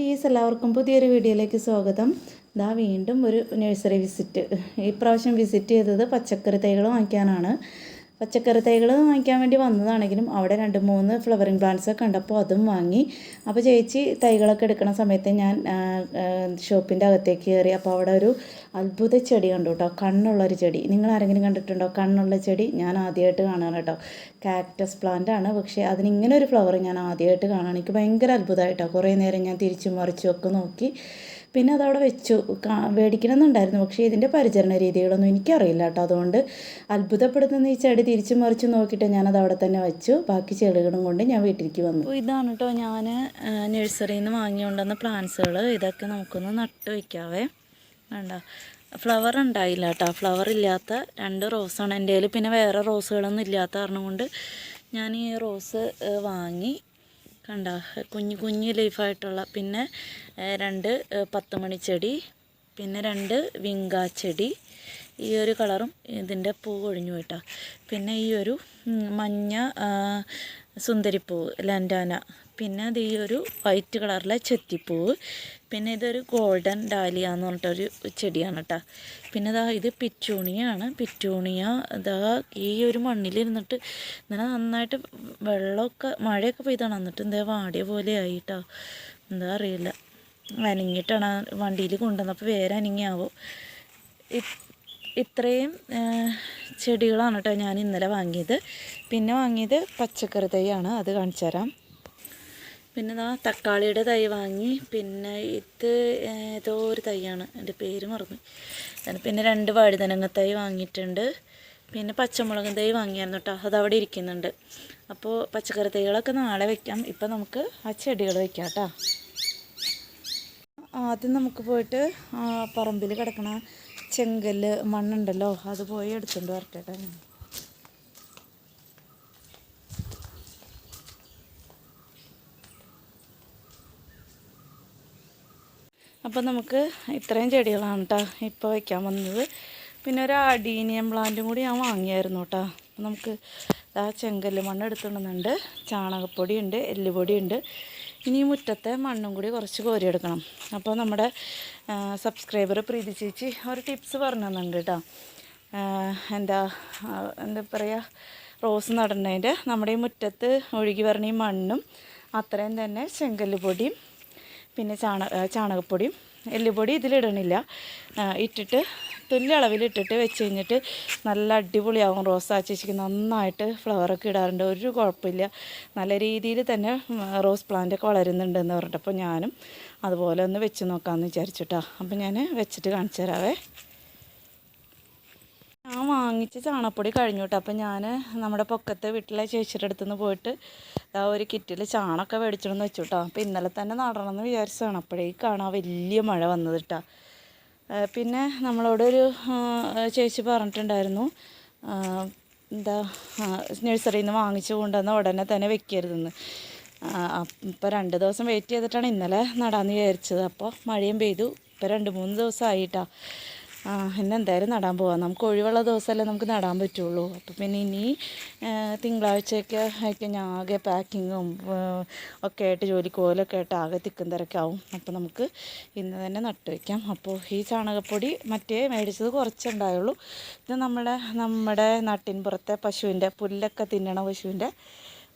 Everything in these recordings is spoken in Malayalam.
ടീസ് എല്ലാവർക്കും പുതിയൊരു വീഡിയോയിലേക്ക് സ്വാഗതം. ഇതാ വീണ്ടും ഒരു നഴ്സറി വിസിറ്റ് ഈ പ്രാവശ്യം വിസിറ്റ് ചെയ്തത് പച്ചക്കറി തൈകൾ വാങ്ങിക്കാനാണ്. പച്ചക്കറി തൈകൾ വാങ്ങിക്കാൻ വേണ്ടി വന്നതാണെങ്കിലും അവിടെ രണ്ട് മൂന്ന് ഫ്ലവറിങ് പ്ലാന്റ്സ് കണ്ടപ്പോൾ അതും വാങ്ങി. അപ്പോൾ ചേച്ചി തൈകളൊക്കെ എടുക്കുന്ന സമയത്ത് ഞാൻ ഷോപ്പിന്റെ അകത്തേക്ക് കയറി. അപ്പോൾ അവിടെ ഒരു അത്ഭുത ചെടി കണ്ടു കേട്ടോ. കണ്ണുള്ളൊരു ചെടി. നിങ്ങൾ ആരെങ്കിലും കണ്ടിട്ടുണ്ടോ? കണ്ണുള്ള ചെടി ഞാൻ ആദ്യമായിട്ട് കാണുകയാണ് കേട്ടോ. കാക്ടസ് പ്ലാന്റ് ആണ്. പക്ഷേ അതിനിങ്ങനെ ഒരു ഫ്ലവർ ഞാൻ ആദ്യമായിട്ട് കാണുകയാണ്. എനിക്ക് ഭയങ്കര അത്ഭുതമായിട്ടോ കുറേ നേരം ഞാൻ തിരിച്ചും മറിച്ചും ഒക്കെ നോക്കി. പിന്നെ അതവിടെ വെച്ചു. മേടിക്കണമെന്നുണ്ടായിരുന്നു പക്ഷേ ഇതിന്റെ പരിചരണ രീതികളൊന്നും എനിക്കറിയില്ല കേട്ടോ. അതുകൊണ്ട് അത്ഭുതപ്പെടുത്തുന്ന ഈ ചെടി തിരിച്ചു മറിച്ച് നോക്കിയിട്ട് ഞാനത് അവിടെ തന്നെ വെച്ചു. ബാക്കി ചെടികളും കൊണ്ട് ഞാൻ വീട്ടിലേക്ക് വന്നു. അപ്പോൾ ഇതാണ് കേട്ടോ ഞാൻ നഴ്സറിയിൽ നിന്ന് വാങ്ങിക്കൊണ്ടുവന്ന പ്ലാന്റ്സുകൾ. ഇതൊക്കെ നമുക്കൊന്ന് നട്ടു വയ്ക്കാവേ വേണ്ട. ഫ്ലവർ ഉണ്ടായില്ല കേട്ടോ. ഫ്ലവർ ഇല്ലാത്ത രണ്ട് റോസാണ്. എന്റെ കയ്യിൽ പിന്നെ വേറെ റോസുകളൊന്നും ഇല്ലാത്ത കാരണം കൊണ്ട് ഞാൻ ഈ റോസ് വാങ്ങി കണ്ട? കുഞ്ഞു കുഞ്ഞു ലീഫായിട്ടുള്ള. പിന്നെ രണ്ട് പത്ത് മണിച്ചെടി പിന്നെ രണ്ട് വിങ്കാച്ചെടി ഈ ഒരു കളറും ഇതിന്റെ പൂ ഒഴിഞ്ഞു പോയിട്ടാണ് പിന്നെ ഈ ഒരു മഞ്ഞ സുന്ദരിപ്പൂവ് ലാൻഡാന. പിന്നെ അത് ഈ ഒരു വൈറ്റ് കളറിലെ ചെത്തിപ്പൂവ് പിന്നെ ഇതൊരു ഗോൾഡൻ ഡാലിയ എന്ന് പറഞ്ഞിട്ടൊരു ചെടിയാണ് കേട്ടോ പിന്നെ ഇതാ ഇത് പിറ്റൂണിയാണ്. പിറ്റൂണിയ ഇതാ ഈ ഒരു മണ്ണിലിരുന്നിട്ട് ഇങ്ങനെ നന്നായിട്ട് വെള്ളമൊക്കെ മഴയൊക്കെ പെയ്താണ് എന്നിട്ട് എന്താ വാടിയ പോലെ ആയിട്ടോ എന്താ അറിയില്ല. അനങ്ങിയിട്ടാണ് വണ്ടിയിൽ കൊണ്ടുവന്നപ്പോൾ വേറെ അനങ്ങിയാവോ ഇത്രയും ചെടികളാണ് കേട്ടോ ഞാൻ ഇന്നലെ വാങ്ങിയത്. പിന്നെ വാങ്ങിയത് പച്ചക്കറി തൈയാണ്. അത് കാണിച്ചു തരാം. പിന്നെ ഇതാ തക്കാളിയുടെ തൈ വാങ്ങി. പിന്നെ ഇത് ഏതോ ഒരു തൈയാണ്. എന്റെ പേര് മറന്നു. പിന്നെ രണ്ട് വഴുതനങ്ങ തൈ വാങ്ങിയിട്ടുണ്ട്. പിന്നെ പച്ചമുളക് തൈ വാങ്ങിയായിരുന്നു കേട്ടോ. അതവിടെ ഇരിക്കുന്നുണ്ട്. അപ്പോൾ പച്ചക്കറി തൈകളൊക്കെ നാളെ വെക്കാം. ഇപ്പം നമുക്ക് ആ ചെടികൾ വെക്കാം കേട്ടോ. ആദ്യം നമുക്ക് പോയിട്ട് പറമ്പിൽ കിടക്കണ ചെങ്കല്ല് മണ്ണുണ്ടല്ലോ അത് പോയി എടുത്തുകൊണ്ട് വരട്ടെ കേട്ടോ അപ്പോൾ നമുക്ക് ഇത്രയും ചെടികളാണ് കേട്ടോ ഇപ്പോൾ വയ്ക്കാൻ വന്നത്. പിന്നെ ഒരു അഡീനിയം പ്ലാന്റും കൂടി ഞാൻ വാങ്ങിയായിരുന്നു കേട്ടോ നമുക്ക് ആ ചെങ്കല്ല് മണ്ണ് എടുത്തുകൊണ്ടുണ്ട് ചാണകപ്പൊടി ഉണ്ട് എല്ലുപൊടി ഉണ്ട് ഇനി മുറ്റത്തെ മണ്ണും കൂടി കുറച്ച് കോരിയെടുക്കണം. അപ്പോൾ നമ്മുടെ സബ്സ്ക്രൈബർ പ്രീതി ചേച്ചി ഒരു ടിപ്സ് പറഞ്ഞു കേട്ടോ. എന്താ എന്താ പറയുക റോസ് നടണതിന്റെ നമ്മുടെ ഈ മുറ്റത്ത് ഒഴുകി വരണ ഈ മണ്ണും അത്രയും തന്നെ ചെങ്കല്ല് പൊടിയും പിന്നെ ചാണ ചാണകപ്പൊടിയും എല്ലുപൊടി ഇതിലിടണില്ല. ഇട്ടിട്ട് തുല്യ അളവിലിട്ടിട്ട് വെച്ച് കഴിഞ്ഞിട്ട് നല്ല അടിപൊളിയാവും. റോസാ ചേച്ചിക്ക് നന്നായിട്ട് ഫ്ലവറൊക്കെ ഇടാറുണ്ട്. ഒരു കുഴപ്പമില്ല. നല്ല രീതിയിൽ തന്നെ റോസ് പ്ലാന്റ് ഒക്കെ വളരുന്നുണ്ടെന്ന് പറഞ്ഞിട്ട് അപ്പോൾ ഞാനും അതുപോലെ ഒന്ന് വെച്ച് നോക്കാമെന്ന് വിചാരിച്ചിട്ടാ. അപ്പം ഞാൻ വെച്ചിട്ട് കാണിച്ചു തരാവേ. ഞാൻ വാങ്ങിച്ച ചാണകപ്പൊടി കഴിഞ്ഞു കേട്ടോ അപ്പം ഞാൻ നമ്മുടെ പൊക്കത്തെ വീട്ടിലെ ചേച്ചിയുടെ അടുത്ത് നിന്ന് പോയിട്ട് ആ ഒരു കിറ്റിൽ ചാണൊക്കെ മേടിച്ചിടന്ന് വെച്ചു കേട്ടോ അപ്പം ഇന്നലെ തന്നെ നടണമെന്ന് വിചാരിച്ചതാണ്. അപ്പോഴേക്കാണ് ആ വലിയ മഴ വന്നത് കേട്ടോ പിന്നെ നമ്മളോടൊരു ചേച്ചി പറഞ്ഞിട്ടുണ്ടായിരുന്നു. എന്താ നഴ്സറിയിൽ നിന്ന് വാങ്ങിച്ചു കൊണ്ടുവന്ന ഉടനെ തന്നെ വെക്കരുതെന്ന്. അപ്പോൾ രണ്ട് ദിവസം വെയിറ്റ് ചെയ്തിട്ടാണ് ഇന്നലെ നടാമെന്ന് വിചാരിച്ചത്. അപ്പോൾ മഴയും പെയ്തു. ഇപ്പോൾ രണ്ട് മൂന്ന് ദിവസമായിട്ടാ. ആ ഇന്ന് എന്തായാലും നടാൻ പോവാം. നമുക്ക് ഒഴിവുള്ള ദിവസമല്ലേ നമുക്ക് നടാൻ പറ്റുള്ളൂ. അപ്പോൾ പിന്നെ ഇനി തിങ്കളാഴ്ചയൊക്കെ ആയിട്ട് ഞാൻ ആകെ പാക്കിങ്ങും ഒക്കെ ആയിട്ട് ജോലിക്ക് പോലൊക്കെ ആയിട്ട് ആകെ തിക്കും തിരക്കാവും അപ്പോൾ നമുക്ക് ഇന്ന് തന്നെ നട്ട് വയ്ക്കാം അപ്പോൾ ഈ ചാണകപ്പൊടി മറ്റേ മേടിച്ചത് കുറച്ചുണ്ടായുള്ളൂ. ഇത് നമ്മുടെ നമ്മുടെ നാട്ടിൻപുറത്തെ പശുവിന്റെ പുല്ലൊക്കെ തിന്നണ പശുവിന്റെ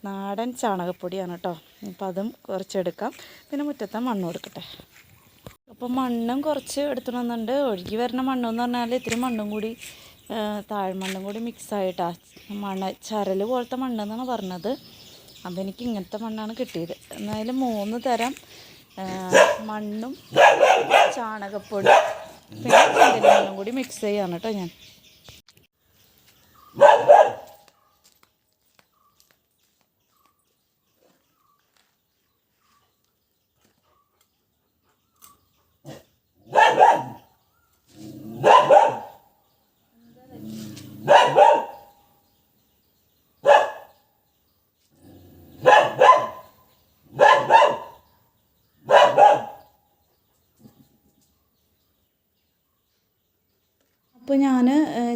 നാടൻ ചാണകപ്പൊടിയാണ് കേട്ടോ അപ്പം അതും കുറച്ചെടുക്കാം. പിന്നെ മുറ്റത്തെ മണ്ണ് കൊടുക്കട്ടെ അപ്പോൾ മണ്ണും കുറച്ച് എടുത്തണമെന്നുണ്ട് ഒഴുകി വരുന്ന മണ്ണെന്ന് പറഞ്ഞാൽ ഇത്തിരി മണ്ണും കൂടി താഴ്മണ്ണും കൂടി മിക്സ് ആയിട്ടാണ് മണ്ണ ചരൽ പോലത്തെ മണ്ണെന്നാണ് പറഞ്ഞത്. അപ്പോൾ എനിക്ക് ഇങ്ങനത്തെ മണ്ണാണ് കിട്ടിയത്. എന്നാലും മൂന്ന് തരം മണ്ണും ചാണകപ്പൊടി പിന്നെ മണ്ണും കൂടി മിക്സ് ചെയ്യാണ് കേട്ടോ ഞാൻ. അപ്പോൾ ഞാൻ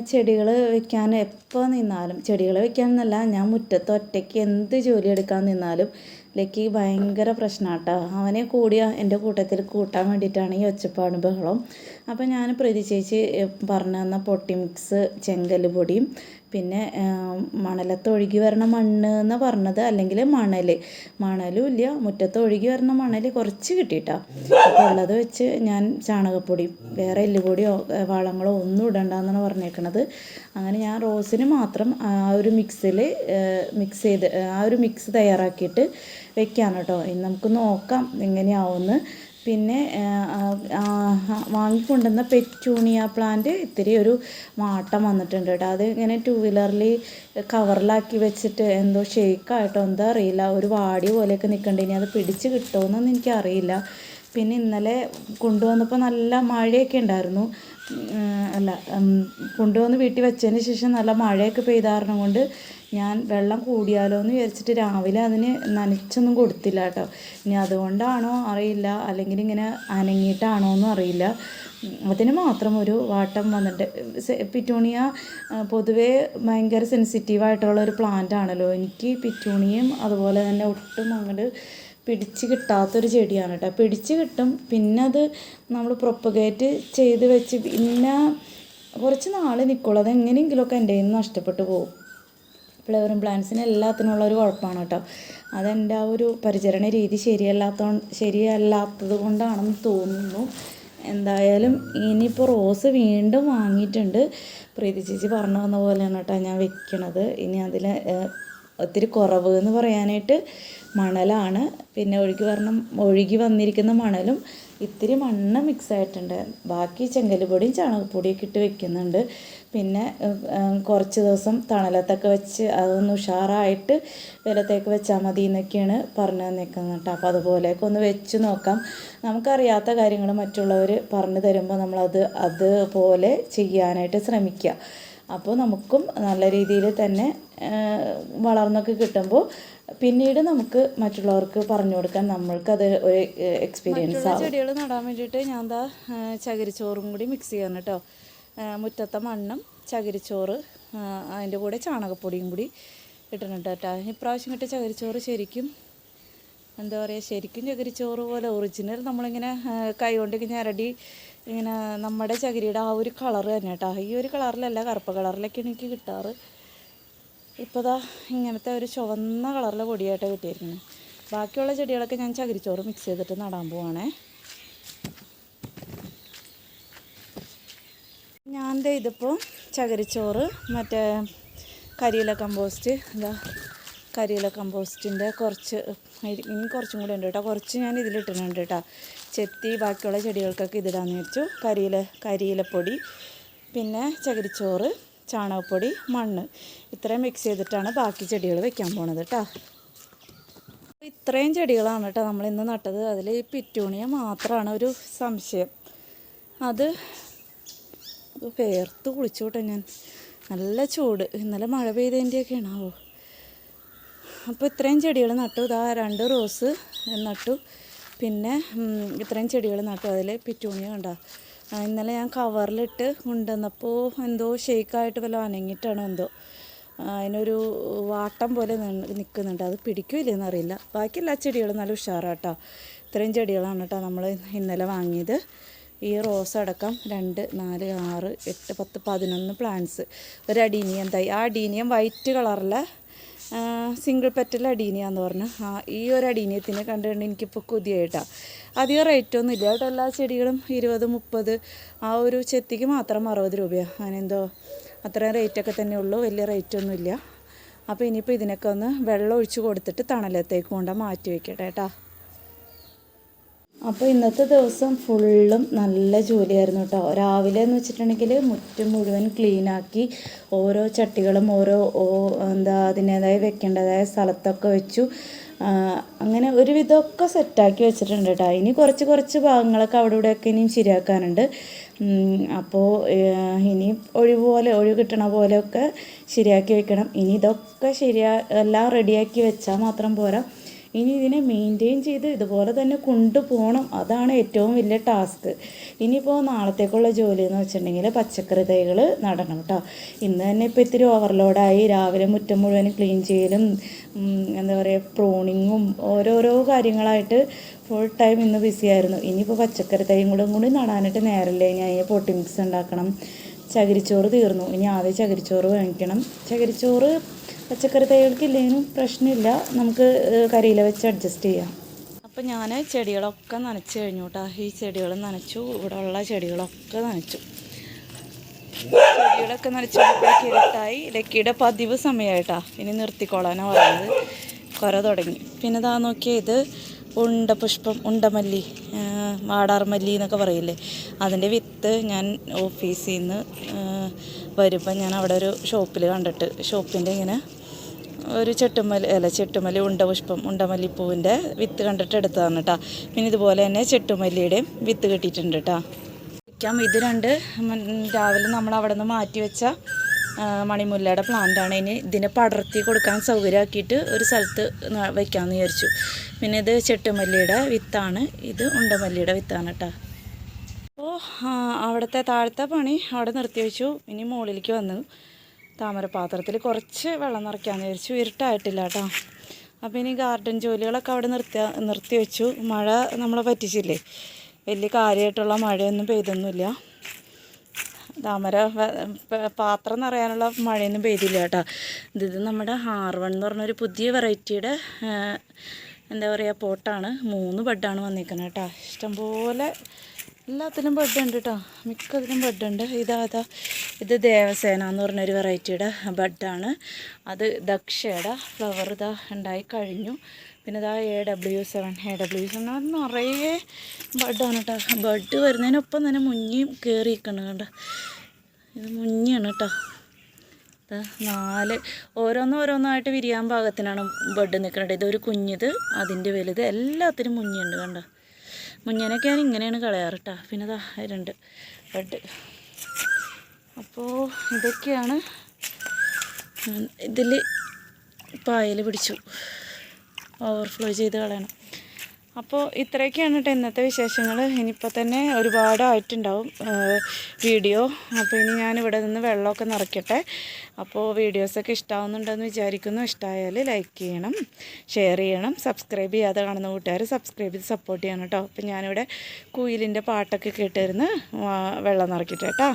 ചെടികൾ വെക്കാൻ എപ്പോൾ നിന്നാലും ചെടികൾ വെക്കാൻ എന്നല്ല ഞാൻ മുറ്റത്ത് ഒറ്റയ്ക്ക് എന്ത് ജോലി എടുക്കാൻ നിന്നാലും ലക്കി ഭയങ്കര പ്രശ്നമാട്ടോ അവനെ കൂടിയ എന്റെ കൂട്ടത്തിൽ കൂട്ടാൻ വേണ്ടിയിട്ടാണ് ഈ ഒച്ചപ്പാട് ബഹളം അപ്പോൾ ഞാൻ പ്രതി ചേച്ചി പറഞ്ഞു തന്ന പൊട്ടി മിക്സ് ചെങ്കൽ പൊടിയും പിന്നെ മണലത്ത് ഒഴുകി വരണ മണ്ണ് എന്ന് പറഞ്ഞത്. അല്ലെങ്കിൽ മണൽ മണലും ഇല്ല മുറ്റത്ത് ഒഴുകി വരണ മണൽ കുറച്ച് കിട്ടിയിട്ടാ. അപ്പോൾ ഉള്ളത് വെച്ച് ഞാൻ ചാണകപ്പൊടി വേറെ എല്ലുപൊടിയോ വളങ്ങളോ ഒന്നും ഇടണ്ടെന്നാണ് പറഞ്ഞേക്കണത്. അങ്ങനെ ഞാൻ റോസിന് മാത്രം ആ ഒരു മിക്സിൽ മിക്സ് ചെയ്ത് ആ ഒരു മിക്സ് തയ്യാറാക്കിയിട്ട് വെക്കാണ് കേട്ടോ. ഇനി നമുക്ക് നോക്കാം എങ്ങനെയാവുമെന്ന്. പിന്നെ വാങ്ങിക്കൊണ്ടുവന്ന പെറ്റൂണിയ പ്ലാന്റ് ഇത്തിരി ഒരു മാട്ടം വന്നിട്ടുണ്ട് കേട്ടോ. അത് ഇങ്ങനെ ടൂ വീലറിൽ കവറിലാക്കി വെച്ചിട്ട് എന്തോ ഷേക്കായിട്ടോ എന്താ അറിയില്ല. ഒരു വാടി പോലെയൊക്കെ നിൽക്കണ്ട ഇനി അത് പിടിച്ച് കിട്ടുമെന്നൊന്നും എനിക്കറിയില്ല. പിന്നെ ഇന്നലെ കൊണ്ടുവന്നപ്പോൾ നല്ല മഴയൊക്കെ ഉണ്ടായിരുന്നു. അല്ല കൊണ്ടുവന്ന് വീട്ടിൽ വെച്ചതിന് ശേഷം നല്ല മഴയൊക്കെ പെയ്ത കൊണ്ട് ഞാൻ വെള്ളം കൂടിയാലോ എന്ന് വിചാരിച്ചിട്ട് രാവിലെ അതിന് നനച്ചൊന്നും കൊടുത്തില്ല കേട്ടോ. ഇനി അതുകൊണ്ടാണോ അറിയില്ല. അല്ലെങ്കിൽ ഇങ്ങനെ അനങ്ങിയിട്ടാണോ എന്നും അറിയില്ല. അതിന് മാത്രം ഒരു വാട്ടം വന്നിട്ട് പിറ്റൂണിയ പൊതുവേ ഭയങ്കര സെൻസിറ്റീവായിട്ടുള്ള ഒരു പ്ലാന്റ് ആണല്ലോ. എനിക്ക് പിറ്റൂണിയും അതുപോലെ തന്നെ ഒട്ടും അങ്ങോട്ട് പിടിച്ച് കിട്ടാത്തൊരു ചെടിയാണ് കേട്ടോ. പിടിച്ച് കിട്ടും. പിന്നെ അത് നമ്മൾ പ്രൊപ്പഗേറ്റ് ചെയ്ത് വെച്ച് പിന്നെ കുറച്ച് നാൾ നിൽക്കുള്ളൂ അത് എങ്ങനെയെങ്കിലുമൊക്കെ എന്റെ കയ്യിൽ നിന്ന് നഷ്ടപ്പെട്ടു പോകും. ഫ്ലവറിങ് പ്ലാന്റ്സിന് എല്ലാത്തിനുള്ള ഒരു കുഴപ്പമാണ് കേട്ടോ. അതെന്റെ ആ ഒരു പരിചരണ രീതി ശരിയല്ലാത്ത ശരിയല്ലാത്തത് കൊണ്ടാണെന്ന് തോന്നുന്നു. എന്തായാലും ഇനിയിപ്പോൾ റോസ് വീണ്ടും വാങ്ങിയിട്ടുണ്ട്. പ്രീതി ചേച്ചി പറഞ്ഞു വന്ന പോലെയാണ് കേട്ടോ ഞാൻ വെക്കണത്. ഇനി അതിൽ ഒത്തിരി കുറവ് എന്ന് പറയാനായിട്ട് മണലാണ്. പിന്നെ ഒഴുകി വരണം ഒഴുകി വന്നിരിക്കുന്ന മണലും ഇത്തിരി മണ്ണ് മിക്സ് ആയിട്ടുണ്ട്. ബാക്കി ചെങ്കല്ലുപൊടിയും ചാണകപ്പൊടിയൊക്കെ ഇട്ട് വെക്കുന്നുണ്ട്. പിന്നെ കുറച്ച് ദിവസം തണലത്തൊക്കെ വെച്ച് അതൊന്ന് ഉഷാറായിട്ട് വിലത്തേക്ക് വെച്ചാൽ മതി എന്നൊക്കെയാണ് പറഞ്ഞു തന്നേക്കുന്നത് കേട്ടോ. അപ്പോൾ അതുപോലെയൊക്കെ ഒന്ന് വെച്ച് നോക്കാം. നമുക്കറിയാത്ത കാര്യങ്ങൾ മറ്റുള്ളവർ പറഞ്ഞു തരുമ്പോൾ നമ്മളത് അതുപോലെ ചെയ്യാനായിട്ട് ശ്രമിക്കുക. അപ്പോൾ നമുക്കും നല്ല രീതിയിൽ തന്നെ വളർന്നൊക്കെ കിട്ടുമ്പോൾ പിന്നീട് നമുക്ക് മറ്റുള്ളവർക്ക് പറഞ്ഞു കൊടുക്കാൻ നമ്മൾക്കത് ഒരു എക്സ്പീരിയൻസ് ചെടികൾ നടാൻ വേണ്ടിയിട്ട് ഞാൻ എന്താ ചകിരിച്ചോറും കൂടി മിക്സ് ചെയ്യണം കേട്ടോ. മുറ്റത്തെ മണ്ണും ചകിരിച്ചോറ് അതിന്റെ കൂടെ ചാണകപ്പൊടിയും കൂടി ഇട്ടിട്ടുണ്ട് കേട്ടോ. ഇപ്രാവശ്യം കിട്ടിയ ചകിരിച്ചോറ് ശരിക്കും എന്താ പറയുക ശരിക്കും ചകിരിച്ചോറ് പോലെ ഒറിജിനൽ നമ്മളിങ്ങനെ ആ, കൈ കൊണ്ട് ഞരടി ഇങ്ങനെ നമ്മുടെ ചകിരിയുടെ ആ ഒരു കളർ തന്നെ കേട്ടോ. ഈ ഒരു കളറിലല്ല കറുപ്പ് കളറിലൊക്കെയാണ് എനിക്ക് കിട്ടാറ്. ഇപ്പോൾ ദാ ഇങ്ങനത്തെ ഒരു ചുവന്ന കളറിലെ പൊടിയായിട്ടാണ് കിട്ടിയിരിക്കുന്നത്. ബാക്കിയുള്ള ചെടികളൊക്കെ ഞാൻ ചകിരിച്ചോറ് മിക്സ് ചെയ്തിട്ട് നടാൻ പോവാണേ. ഞാൻ ഇതിപ്പോൾ ചകിരിച്ചോറ് മറ്റേ കരിയില കമ്പോസ്റ്റ് എന്താ കരിയില കമ്പോസ്റ്റിന്റെ കുറച്ച് ഇനി കുറച്ചും കൂടെ ഉണ്ട് കേട്ടോ. കുറച്ച് ഞാൻ ഇതിലിട്ടിട്ടുണ്ട് കേട്ടോ. ചെത്തി ബാക്കിയുള്ള ചെടികൾക്കൊക്കെ ഇതിടാന്ന് വെച്ചു കരിയില കരിയിലപ്പൊടി പിന്നെ ചകിരിച്ചോറ് ചാണകപ്പൊടി മണ്ണ്. ഇത്രയും മിക്സ് ചെയ്തിട്ടാണ് ബാക്കി ചെടികൾ വെക്കാൻ പോണത് കേട്ടോ. ഇത്രയും ചെടികളാണ് കേട്ടോ നമ്മൾ ഇന്ന് നട്ടത്. അതിൽ ഈ പിറ്റൂണിയ മാത്രമാണ് ഒരു സംശയം. അത് വേർത്ത് കുളിച്ചോട്ടെ ഞാൻ. നല്ല ചൂട്. ഇന്നലെ മഴ പെയ്തതിന്റെയൊക്കെയാണ് ആവോ അപ്പോൾ ഇത്രയും ചെടികൾ നട്ടു. ഇതാ രണ്ട് റോസ് നട്ടു. പിന്നെ ഇത്രയും ചെടികൾ നട്ടു. അതിൽ പിറ്റൂണി കണ്ട? ഇന്നലെ ഞാൻ കവറിലിട്ട് കൊണ്ടുവന്നപ്പോൾ എന്തോ ഷേക്കായിട്ട് വല്ല അനങ്ങിയിട്ടാണ് എന്തോ. അതിനൊരു വാട്ടം പോലെ നിൽക്കുന്നുണ്ട് അത് പിടിക്കില്ലെന്ന് അറിയില്ല. ബാക്കി എല്ലാ ചെടികളും നല്ല ഉഷാറാട്ടോ. ഇത്രയും ചെടികളാണ് കേട്ടോ നമ്മൾ ഇന്നലെ വാങ്ങിയത്. ഈ റോസ് അടക്കം രണ്ട് നാല് ആറ് എട്ട് പത്ത് പതിനൊന്ന് പ്ലാന്റ്സ്. ഒരു അഡീനിയം തൈ. ആ അഡീനിയം വൈറ്റ് കളറിലെ സിംഗിൾ പെറ്റൽ അടീനിയ എന്ന് പറഞ്ഞു. ആ ഈ ഒരു അടീനിയത്തിനെ കണ്ടുകൊണ്ട് എനിക്കിപ്പോൾ കൊതിയായിട്ടാണ് അധികം റേറ്റൊന്നും ഇല്ല കേട്ടോ. എല്ലാ ചെടികളും ഇരുപത് മുപ്പത് ആ ഒരു ചെത്തിക്ക് മാത്രം അറുപത് രൂപയാണ് അങ്ങനെന്തോ അത്രയും റേറ്റൊക്കെ തന്നെ ഉള്ളൂ. വലിയ റേറ്റൊന്നും ഇല്ല. അപ്പോൾ ഇനിയിപ്പോൾ ഇതിനൊക്കെ ഒന്ന് വെള്ളം ഒഴിച്ച് കൊടുത്തിട്ട് തണലത്തേക്ക് കൊണ്ട് മാറ്റി വയ്ക്കട്ടെ കേട്ടോ. അപ്പോൾ ഇന്നത്തെ ദിവസം ഫുള്ളും നല്ല ജോലിയായിരുന്നു കേട്ടോ രാവിലെ എന്ന് വെച്ചിട്ടുണ്ടെങ്കിൽ മുറ്റം മുഴുവൻ ക്ലീനാക്കി ഓരോ ചട്ടികളും ഓരോ എന്താ അതിന്റേതായ വെക്കേണ്ടതായ സ്ഥലത്തൊക്കെ വെച്ചു. അങ്ങനെ ഒരുവിധമൊക്കെ സെറ്റാക്കി വെച്ചിട്ടുണ്ട് കേട്ടോ ഇനി കുറച്ച് കുറച്ച് ഭാഗങ്ങളൊക്കെ അവിടെ ഇവിടെയൊക്കെ ഇനിയും ശരിയാക്കാനുണ്ട്. അപ്പോൾ ഇനി ഒഴിവ് പോലെ ഒഴിവ് കിട്ടണ പോലെയൊക്കെ ശരിയാക്കി വെക്കണം. ഇനി ഇതൊക്കെ ശരിയാ എല്ലാം റെഡിയാക്കി വെച്ചാൽ മാത്രം പോരാ. ഇനി ഇതിനെ മെയിന്റെയിൻ ചെയ്ത് ഇതുപോലെ തന്നെ കൊണ്ടുപോകണം. അതാണ് ഏറ്റവും വലിയ ടാസ്ക് ഇനിയിപ്പോൾ നാളത്തേക്കുള്ള ജോലി എന്ന് വെച്ചിട്ടുണ്ടെങ്കിൽ പച്ചക്കറി തൈകൾ നടണം കേട്ടോ ഇന്ന് തന്നെ ഇപ്പോൾ ഇത്തിരി ഓവർലോഡായി രാവിലെ മുറ്റം മുഴുവൻ ക്ലീൻ ചെയ്യലും എന്താ പറയുക പ്രൂണിങ്ങും ഓരോരോ കാര്യങ്ങളായിട്ട് ഫുൾ ടൈം ഇന്ന് ബിസി ആയിരുന്നു. ഇനിയിപ്പോൾ പച്ചക്കറി തൈയും കൂടെ കൂടി നടാനായിട്ട് നേരമില്ല ഇനി അതിന് പൊട്ടി ഉണ്ടാക്കണം. ചകിരിച്ചോറ് തീർന്നു. ഇനി ആദ്യം ചകിരിച്ചോറ് വാങ്ങിക്കണം. ചകിരിച്ചോറ് പച്ചക്കറി തൈകൾക്ക് ഇല്ലെങ്കിലും പ്രശ്നമില്ല. നമുക്ക് കരിയില വെച്ച് അഡ്ജസ്റ്റ് ചെയ്യാം. അപ്പോൾ ഞാൻ ചെടികളൊക്കെ നനച്ച് കഴിഞ്ഞു കേട്ടോ ഈ ചെടികൾ നനച്ചു. ഇവിടെ ഉള്ള ചെടികളൊക്കെ നനച്ചു. ചെടികളൊക്കെ നനച്ചപ്പോഴേക്ക് ഇരുട്ടായി. ലക്കിയുടെ പതിവ് സമയമായിട്ടാ ഇനി നിർത്തിക്കോളാനാണ് പറയുന്നത്. കുര തുടങ്ങി. പിന്നെ ഇതാ നോക്കിയത് ഉണ്ട പുഷ്പം ഉണ്ടമല്ലി വാടാർ വാടാർമല്ലി എന്നൊക്കെ പറയില്ലേ? അതിന്റെ വിത്ത് ഞാൻ ഓഫീസിൽ നിന്ന് വരുമ്പോൾ ഞാൻ അവിടെ ഒരു ഷോപ്പിൽ കണ്ടിട്ട് ഷോപ്പിന്റെ ഇങ്ങനെ ഒരു ചെട്ടുമല്ലി അല്ല ചെട്ടുമല്ലി ഉണ്ടപുഷ്പം ഉണ്ടമല്ലിപ്പൂവിന്റെ വിത്ത് കണ്ടിട്ട് എടുത്തതാണ് കേട്ടോ പിന്നെ ഇതുപോലെ തന്നെ ചെട്ടുമല്ലിയുടെയും വിത്ത് കിട്ടിയിട്ടുണ്ട് കേട്ടോ വയ്ക്കാം ഇത് രണ്ട് രാവിലെ നമ്മൾ അവിടെ നിന്ന് മാറ്റി വെച്ച മണിമുല്ലയുടെ പ്ലാന്റാണ് ഇനി ഇതിനെ പടർത്തി കൊടുക്കാൻ സൗകര്യമാക്കിയിട്ട് ഒരു സ്ഥലത്ത് വയ്ക്കാമെന്ന് വിചാരിച്ചു. പിന്നെ ഇത് ചെട്ടുമല്ലിയുടെ വിത്താണ്. ഇത് ഉണ്ടമല്ലിയുടെ വിത്താണ് കേട്ടോ അപ്പോൾ അവിടുത്തെ താഴത്തെ പണി അവിടെ നിർത്തി വെച്ചു. ഇനി മുകളിലേക്ക് വന്നു. താമരപാത്രത്തിൽ കുറച്ച് വെള്ളം നിറയ്ക്കാമെന്ന് വിചാരിച്ചു. ഇരുട്ടായിട്ടില്ല കേട്ടോ. അപ്പോൾ ഇനി ഗാർഡൻ ജോലികളൊക്കെ അവിടെ നിർത്തി നിർത്തി വെച്ചു. മഴ നമ്മളെ പറ്റിച്ചില്ലേ? വലിയ കാര്യമായിട്ടുള്ള മഴയൊന്നും പെയ്തൊന്നുമില്ല. താമര പാത്രം നിറയാനുള്ള മഴയൊന്നും പെയ്തില്ല കേട്ടോ. ഇത് നമ്മുടെ ഹാർവൺ എന്ന് പറഞ്ഞൊരു പുതിയ വെറൈറ്റിയുടെ എന്താ പറയുക പോട്ടാണ്. മൂന്ന് ബെഡാണ് വന്നിരിക്കുന്നത് കേട്ടോ. ഇഷ്ടംപോലെ എല്ലാത്തിലും ബഡ് ഉണ്ട് കേട്ടോ മിക്കതിലും ബഡ് ഇതാ ഇതാ. ഇത് ദേവസേന എന്ന് പറഞ്ഞൊരു വെറൈറ്റിയുടെ ബെഡാണ്. അത് ദക്ഷയുടെ ഫ്ലവർ ഇതാ ഉണ്ടായി കഴിഞ്ഞു. പിന്നെ ഇതാ A W seven A W seven നിറയെ ബെഡാണ് കേട്ടോ ബെഡ് വരുന്നതിനൊപ്പം തന്നെ മുഞ്ഞിയും കയറിയിരിക്കണം കേട്ടോ ഇത് മുഞ്ഞിയാണ് കേട്ടോ നാല്. ഓരോന്ന് ഓരോന്നായിട്ട് വിരിയാൻ പാകത്തിനാണ് ബഡ് നിൽക്കുന്നത് ഇതൊരു കുഞ്ഞിത് അതിന്റെ വലുത്. എല്ലാത്തിനും മുഞ്ഞുണ്ട് കണ്ടോ? മുഞ്ഞനൊക്കെ ഞാൻ ഇങ്ങനെയാണ് കളയാറ് കേട്ടോ പിന്നെ ദാ രണ്ട് ബെഡ് അപ്പോൾ ഇതൊക്കെയാണ് ഇതിൽ പായൽ പിടിച്ചു. ഓവർഫ്ലോ ചെയ്ത് കളയണം. അപ്പോൾ ഇത്രയൊക്കെയാണ് കേട്ടോ ഇന്നത്തെ വിശേഷങ്ങൾ ഇനിയിപ്പോൾ തന്നെ ഒരുപാടായിട്ടുണ്ടാവും വീഡിയോ. അപ്പോൾ ഇനി ഞാനിവിടെ നിന്ന് വെള്ളമൊക്കെ നിറയ്ക്കട്ടെ. അപ്പോൾ വീഡിയോസൊക്കെ ഇഷ്ടമാവുന്നുണ്ടെന്ന് വിചാരിക്കുന്നു. ഇഷ്ടമായാൽ ലൈക്ക് ചെയ്യണം ഷെയർ ചെയ്യണം സബ്സ്ക്രൈബ് ചെയ്യാതെ കാണുന്ന കൂട്ടുകാർ സബ്സ്ക്രൈബ് ചെയ്ത് സപ്പോർട്ട് ചെയ്യണം കേട്ടോ അപ്പോൾ ഞാനിവിടെ കുയിലിന്റെ പാട്ടൊക്കെ കേട്ടിരുന്ന് വെള്ളം നിറയ്ക്കട്ടെ കേട്ടോ